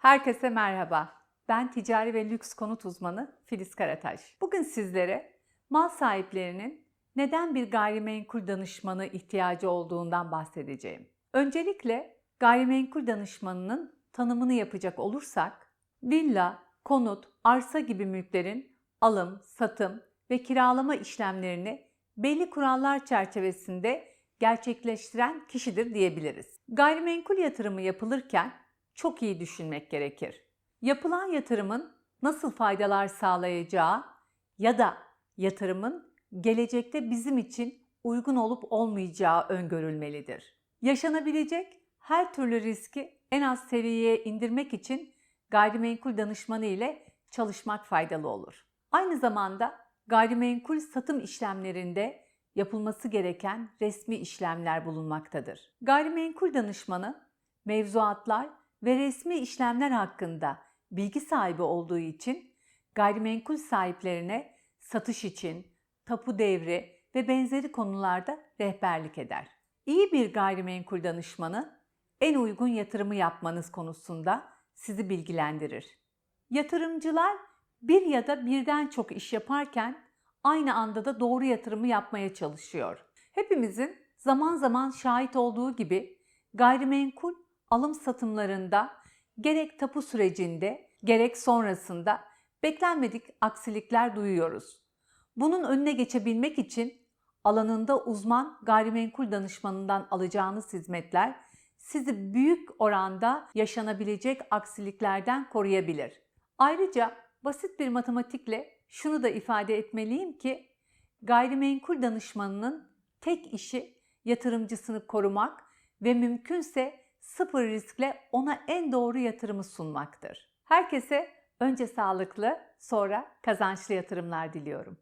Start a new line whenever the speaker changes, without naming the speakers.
Herkese merhaba. Ben ticari ve lüks konut uzmanı Filiz Karataş. Bugün sizlere mal sahiplerinin neden bir gayrimenkul danışmanı ihtiyacı olduğundan bahsedeceğim. Öncelikle gayrimenkul danışmanının tanımını yapacak olursak, villa, konut, arsa gibi mülklerin alım, satım ve kiralama işlemlerini belli kurallar çerçevesinde gerçekleştiren kişidir diyebiliriz. Gayrimenkul yatırımı yapılırken çok iyi düşünmek gerekir. Yapılan yatırımın nasıl faydalar sağlayacağı ya da yatırımın gelecekte bizim için uygun olup olmayacağı öngörülmelidir. Yaşanabilecek her türlü riski en az seviyeye indirmek için gayrimenkul danışmanı ile çalışmak faydalı olur. Aynı zamanda gayrimenkul satım işlemlerinde yapılması gereken resmi işlemler bulunmaktadır. Gayrimenkul danışmanı mevzuatlar ve resmi işlemler hakkında bilgi sahibi olduğu için gayrimenkul sahiplerine satış için tapu devri ve benzeri konularda rehberlik eder. İyi bir gayrimenkul danışmanı en uygun yatırımı yapmanız konusunda sizi bilgilendirir. Yatırımcılar bir ya da birden çok iş yaparken aynı anda da doğru yatırımı yapmaya çalışıyor. Hepimizin zaman zaman şahit olduğu gibi gayrimenkul alım satımlarında gerek tapu sürecinde gerek sonrasında beklenmedik aksilikler duyuyoruz. Bunun önüne geçebilmek için alanında uzman gayrimenkul danışmanından alacağınız hizmetler sizi büyük oranda yaşanabilecek aksiliklerden koruyabilir. Ayrıca basit bir matematikle şunu da ifade etmeliyim ki gayrimenkul danışmanının tek işi yatırımcısını korumak ve mümkünse sıfır riskle ona en doğru yatırımı sunmaktır. Herkese önce sağlıklı, sonra kazançlı yatırımlar diliyorum.